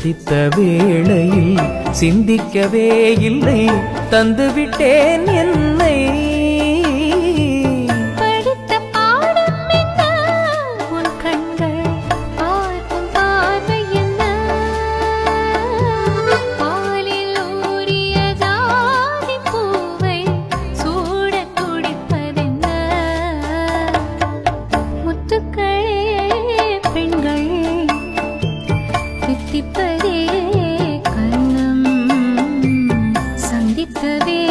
சிந்தித்த வேளையில் சிந்திக்கவே இல்லை. தந்துவிட்டேன் என்னை சந்திப்பதே கண்ணம். சந்தித்தவே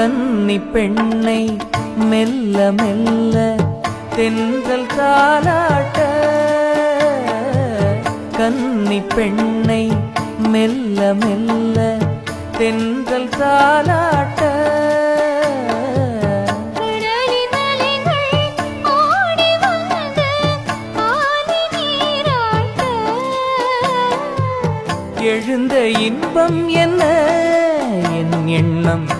கன்னி பெண்ணை மெல்ல மெல்ல தென்றல் தாலாட்ட. கன்னி பெண்ணை மெல்ல மெல்ல தென்றல் தாலாட்ட. எழுந்த இன்பம் என்ன? என் எண்ணம்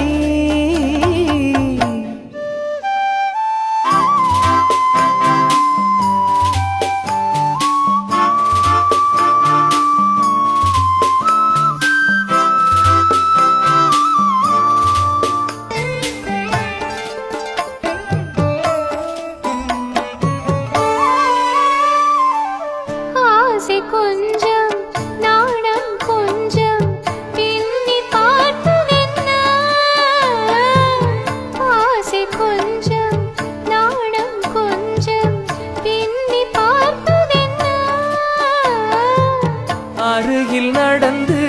அருகில் நடந்து